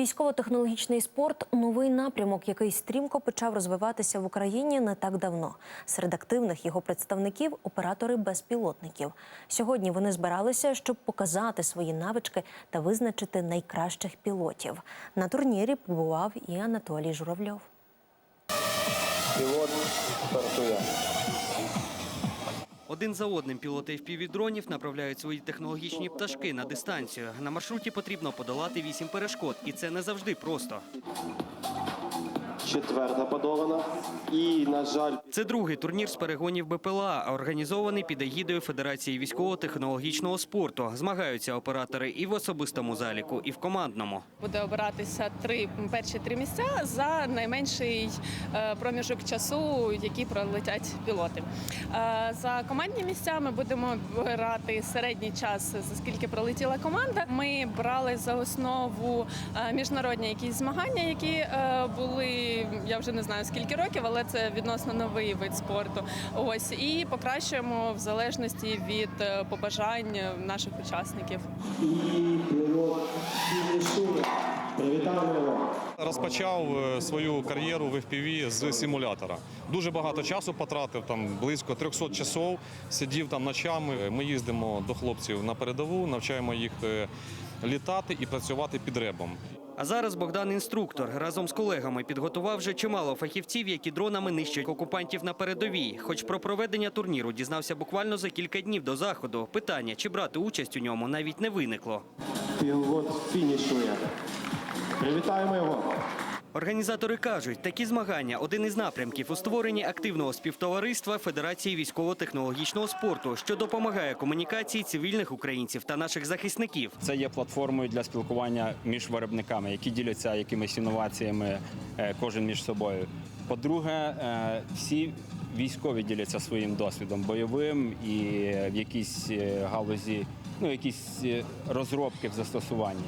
Військово-технологічний спорт новий напрямок, який стрімко почав розвиватися в Україні не так давно. Серед активних його представників оператори безпілотників. Сьогодні вони збиралися, щоб показати свої навички та визначити найкращих пілотів. На турнірі побував і Анатолій Журавльов. Пілот стартує. Один за одним пілоти FPV-дронів направляють свої технологічні пташки на дистанцію. На маршруті потрібно подолати вісім перешкод, і це не завжди просто. Четверта подолана. І, на жаль, Це другий турнір з перегонів БПЛА, організований під егідою Федерації військово-технологічного спорту. Змагаються оператори і в особистому заліку, і в командному. Буде обиратися три перші три місця за найменший е, проміжок часу, який пролетять пілоти. Е, За командні місця ми будемо обирати середній час, за скільки пролетіла команда. Ми брали за основу е, міжнародні якісь змагання, які були я вже не знаю скільки років, але це відносно новий вид спорту. Ось і покращуємо в залежності від е, побажань наших учасників. Розпочав е, свою кар'єру в FPV з симулятора. Дуже багато часу потратив, там близько 300 часов. Сидів там ночами. Ми їздимо до хлопців на передову, навчаємо їх е, літати і працювати під ребом. А зараз Богдан інструктор разом з колегами підготував вже чимало фахівців, які дронами нищать окупантів на передовій. Хоч про проведення турніру дізнався буквально за кілька днів до заходу. Питання, чи брати участь у ньому, навіть не виникло. Пілот фінішує. Привітаємо його. Організатори кажуть, такі змагання один із напрямків у створенні активного співтовариства Федерації військово-технологічного спорту, що допомагає комунікації цивільних українців та наших захисників. Це є платформою для спілкування між виробниками, які діляться якимись інноваціями е, кожен між собою. По-друге, е, всі військові діляться своїм досвідом бойовим і в якійсь е, галузі, ну якісь розробки в застосуванні.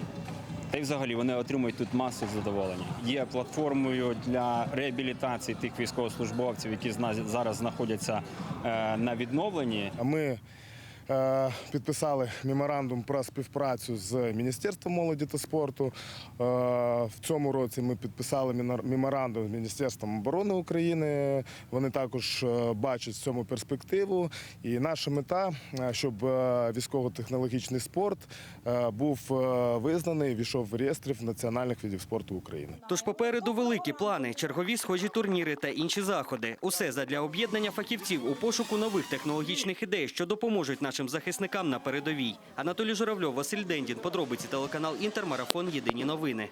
Та й взагалі вони отримують тут масу задоволення. Є платформою для реабілітації тих військовослужбовців, які зараз знаходяться е, на відновленні. Ми підписали меморандум про співпрацю з Міністерством молоді та спорту. Е, в цьому році ми підписали меморандум з Міністерством оборони України. Вони також е, бачать в цьому перспективу. І наша мета, е, щоб е, військово-технологічний спорт е, був е, визнаний, війшов в реєстрів національних видів спорту України. Тож попереду великі плани, чергові схожі турніри та інші заходи. Усе задля об'єднання фахівців у пошуку нових технологічних ідей, що допоможуть нашим захисникам на передовій. Анатолій Журавльов, Василь Дендін. Подробиці телеканал Інтермарафон. Єдині новини.